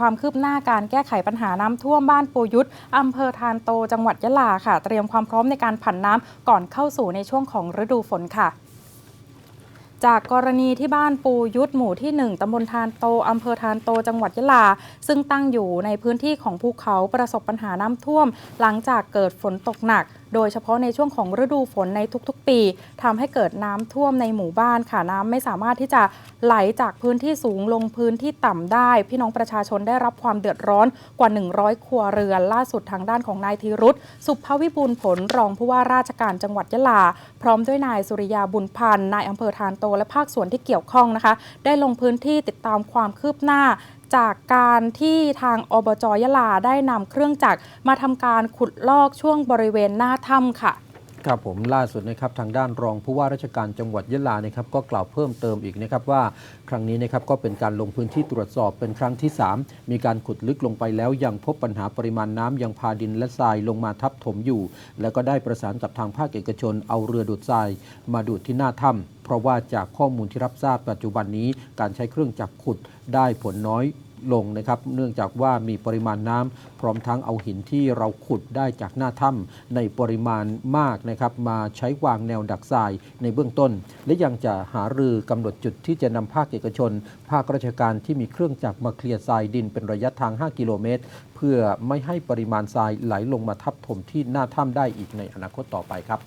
ความคืบหน้าการแก้ไขปัญหาน้ำท่วมบ้านปูยุทธอำเภอทานโตจังหวัดยะลาค่ะ เตรียมความพร้อมในการผันน้ำก่อนเข้าสู่ในช่วงของฤดูฝนค่ะ จากกรณีที่บ้านปูยุทธหมู่ที่ 1 ตำบลทานโต อำเภอทานโต จังหวัดยะลา ซึ่งตั้งอยู่ในพื้นที่ของภูเขาประสบปัญหาน้ำท่วม หลังจากเกิดฝนตกหนัก โดยเฉพาะในช่วงของฤดูฝนในทุกๆ ปีทำให้เกิดน้ำท่วมในหมู่บ้านค่ะน้ำไม่สามารถที่จะไหลจากพื้นที่สูงลงพื้นที่ต่ำได้ พี่น้องประชาชนได้รับความเดือดร้อนกว่า 100 ครัวเรือน ล่าสุดทางด้านของนายธีรุธสุภวิบูลผลรองผู้ว่าราชการจังหวัดยะลา พร้อมด้วยนายสุริยาบุญพันธ์นายอำเภอทานโตและภาคส่วนที่เกี่ยวข้องนะคะ ได้ลงพื้นที่ติดตามความคืบหน้าจากการที่ทางอบจยะลาได้นำเครื่องจักรมาทำการขุดลอกช่วงบริเวณหน้าถ้ำค่ะ ครับผมล่าสุดนะครับทางด้านรองผู้ว่าราชการจังหวัดยะลานะครับก็กล่าวเพิ่มเติมอีกนะครับว่าครั้งนี้นะครับก็เป็นการลงพื้นที่ตรวจสอบเป็นครั้งที่ 3 มีการขุดลึกลงไปแล้วยังพบปัญหาปริมาณน้ำยังพาดินและทรายลงมาทับถมอยู่ แล้วก็ได้ประสานกับทางภาคเอกชนเอาเรือดูดทราย มาดูดที่หน้าถ้ำเพราะว่าจากข้อมูลที่รับทราบปัจจุบันนี้ การใช้เครื่องจักรขุดได้ผลน้อย ลงนะครับ เนื่องจากว่ามีปริมาณน้ำพร้อมทั้งเอาหินที่เราขุดได้จากหน้าถ้ำในปริมาณมากนะครับมาใช้วางแนวดักทรายในเบื้องต้น และยังจะหารือกำหนดจุดที่จะนำภาคเอกชน ภาคราชการที่มีเครื่องจักรมาเคลียร์ทรายดินเป็นระยะทาง 5 กิโลเมตร เพื่อไม่ให้ปริมาณทรายไหลลงมาทับถมที่หน้าถ้ำได้อีกในอนาคตต่อไปครับ